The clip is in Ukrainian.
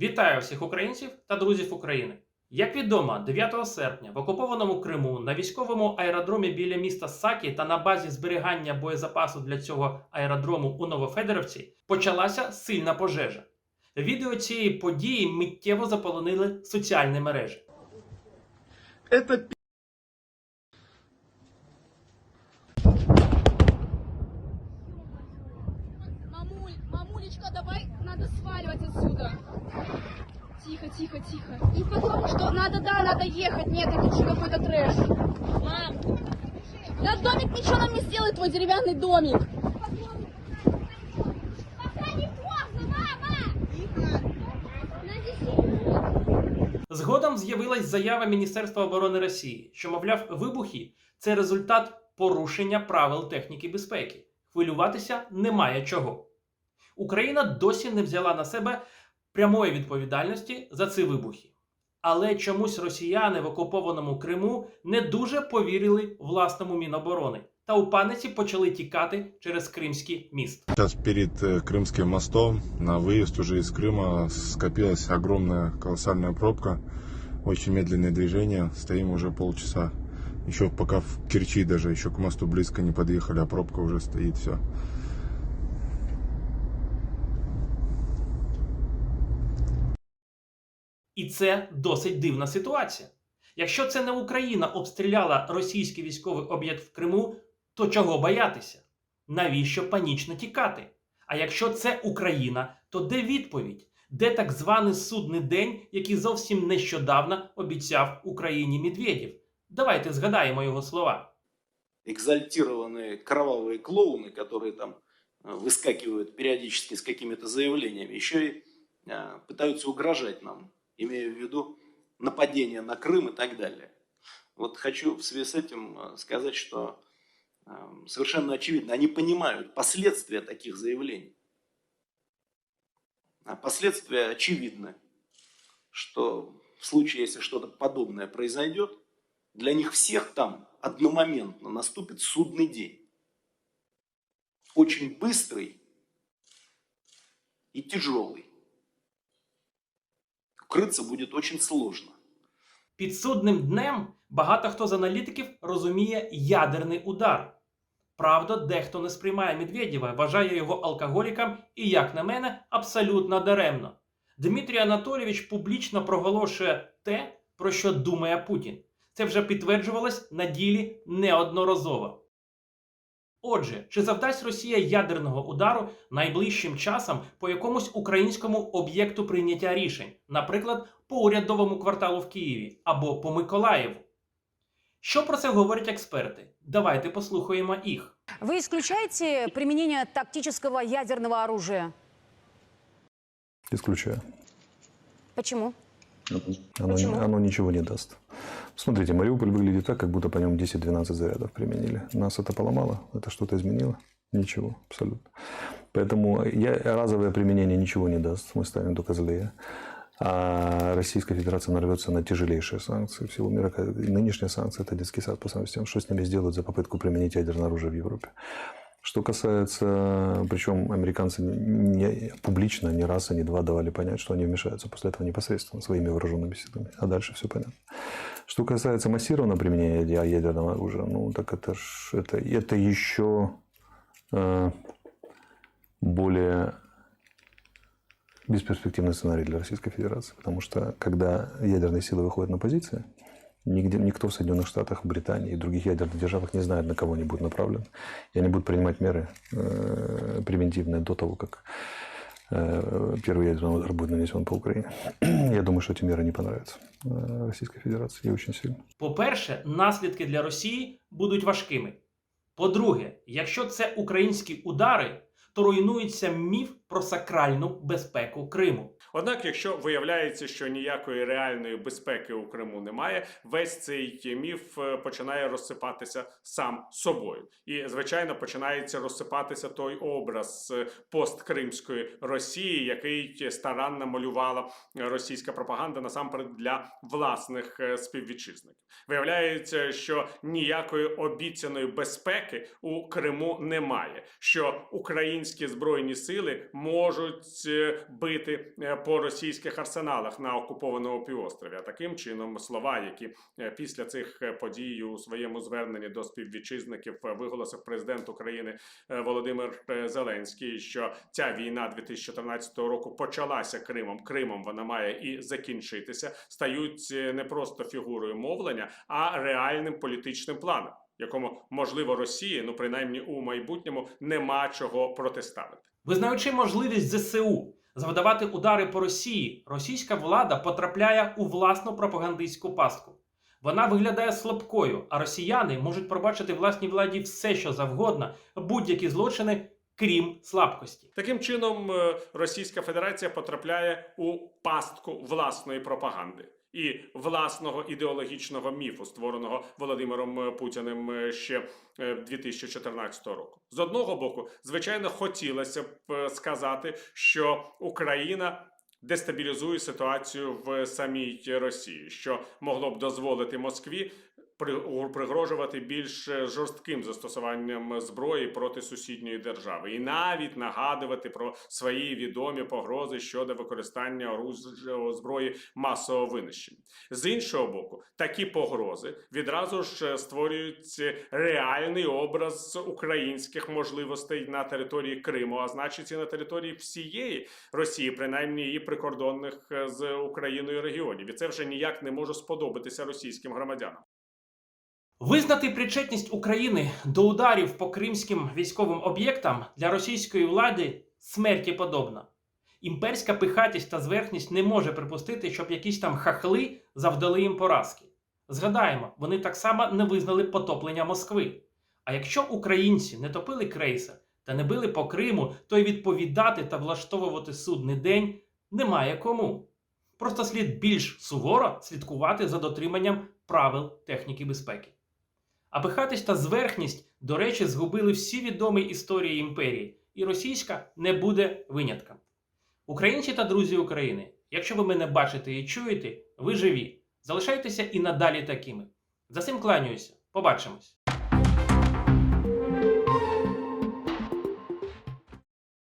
Вітаю всіх українців та друзів України. Як відомо, 9 серпня в окупованому Криму на військовому аеродромі біля міста Сакі та на базі зберігання боєзапасу для цього аеродрому у Новофедоровці почалася сильна пожежа. Відео цієї події миттєво заполонили соціальні мережі. Это Тихо, тихо, тихо. И потом, что надо, да, надо ехать. Нет, это что какой-то трэш. Мам. Да домик ничего нам не сделает, твой деревянный домик. Пока не поздно, мама! Згодом з'явилась заява Міністерства оборони Росії, що, мовляв, вибухи це результат порушення правил техніки безпеки. Хвилюватися немає чого. Україна досі не взяла на себе прямої відповідальності за ці вибухи. Але чомусь росіяни в окупованому Криму не дуже повірили власному Міноборони та у паниці почали тікати через Кримський міст. Сейчас перед э, Крымским мостом на выезд уже из Крыма скопилась огромная колоссальная пробка. Очень медленное движение. Стоим уже полчаса. Еще пока в Керчи даже еще к мосту близко не подъехали, а пробка уже стоит все. І це досить дивна ситуація. Якщо це не Україна обстріляла російський військовий об'єкт в Криму, то чого боятися? Навіщо панічно тікати? А якщо це Україна, то де відповідь? Де так званий судний день, який зовсім нещодавно обіцяв Україні Медведєв? Давайте згадаємо його слова. экзальтированные кровавые клоуны, которые там э, выскакивают периодически с какими-то заявлениями, еще и э, пытаются угрожать нам, Имея в виду нападение на Крым и так далее. Вот хочу в связи с этим э, сказать, что э, совершенно очевидно, они понимают последствия таких заявлений. А последствия очевидны, что в случае, если что-то подобное произойдет, для них всех там одномоментно наступит судный день. Очень быстрый и тяжелый. Укрыться будет очень сложно. Під судним днем багато хто з аналітиків розуміє ядерний удар. Правда, дехто не сприймає Медведєва, вважає його алкоголіком і, як на мене, абсолютно даремно. Дмитрій Анатолійович публічно проголошує те, про що думає Путін. Це вже підтверджувалось на ділі неодноразово. Отже, чи завдасть Росія ядерного удару найближчим часом по якомусь українському об'єкту прийняття рішень, наприклад, по урядовому кварталу в Києві або по Миколаєву? Що про це говорять експерти? Давайте послухаємо їх. Вы исключаете применение тактического ядерного оружия? Исключаю. Почему? Оно, Почему? оно ничего не даст. Смотрите, Мариуполь выглядит так, как будто по нем 10-12 зарядов применили. Нас это поломало? Это что-то изменило? Ничего, абсолютно. Поэтому я, разовое применение ничего не даст. Мы станем только злее. А Российская Федерация нарвется на тяжелейшие санкции всего мира. Нынешние санкции – это детский сад по сравнению с тем, что с ними сделают за попытку применить ядерное оружие в Европе. Что касается, причем американцы не, публично ни раз ни два давали понять, что они вмешаются после этого непосредственно своими вооруженными силами. А дальше все понятно. Что касается массированного применения ядерного оружия, ну так это ж это, это еще э, более бесперспективный сценарий для Российской Федерации. Потому что когда ядерные силы выходят на позиции, нигде, никто в Соединенных Штатах, Британии и других ядерных державах не знает, на кого они будут направлены. И они будут принимать меры э, превентивные до того, как первый ядерный удар будет нанесен по Украине. Я думаю, что эти меры не понравятся э, Российской Федерации и очень сильно. По-перше, наслідки для Росії будуть важкими. По-друге, якщо це українські удари, то руйнується міф про сакральну безпеку Криму. Однак, якщо виявляється, що ніякої реальної безпеки у Криму немає, весь цей міф е, починає розсипатися сам собою. І звичайно починається розсипатися той образ е, посткримської Росії, який старанно малювала російська пропаганда насамперед для власних е, співвітчизників. Виявляється, що ніякої обіцяної безпеки у Криму немає. Що українські збройні сили можуть бити по російських арсеналах на окупованому півострові. А таким чином слова, які е, після цих е, подій у своєму зверненні до співвітчизників е, виголосив президент України Володимир Зеленський, що ця війна 2014 року почалася Кримом. Кримом вона має і закінчитися, стають не просто фігурою мовлення, а реальним політичним планом, якому можливо Росії, ну принаймні у майбутньому, нема чого протиставити. Визнаючи можливість ЗСУ завдавати удари по Росії, російська влада потрапляє у власну пропагандистську пастку. Вона виглядає слабкою, а росіяни можуть пробачити власній владі все, що завгодно, будь-які злочини, крім слабкості. Таким чином, е, Російська Федерація потрапляє у пастку власної пропаганди і власного ідеологічного міфу, створеного Володимиром е, Путіним е, ще е, 2014 року. З одного боку, звичайно, хотілося б е, сказати, що Україна. Дестабілізує ситуацію в самій Росії, що могло б дозволити Москві пригрожувати більш е, жорстким застосуванням зброї проти сусідньої держави, і навіть нагадувати про свої відомі погрози щодо використання зброї масового винищення. З іншого боку, такі погрози відразу ж е, створюють реальний образ українських можливостей на території Криму, а значить і на території всієї Росії, принаймні її прикордонних е, з Україною регіонів. І це вже ніяк не може сподобатися російським громадянам. Визнати причетність України до ударів по кримським військовим об'єктам для російської влади смерті подобна. Імперська пихатість та зверхність не може припустити, щоб якісь там хахли завдали їм поразки. Згадаємо, вони так само не визнали потоплення Москви. А якщо українці не топили крейсер та не били по Криму, то й відповідати та влаштовувати судний день немає кому. Просто слід більш суворо слідкувати за дотриманням правил техніки безпеки. А пихатість та зверхність, до речі, згубили всі відомі історії імперії, і російська не буде винятком. Українці та друзі України, якщо ви мене бачите і чуєте, ви живі. Залишайтеся і надалі такими. За цим кланяюся. Побачимось!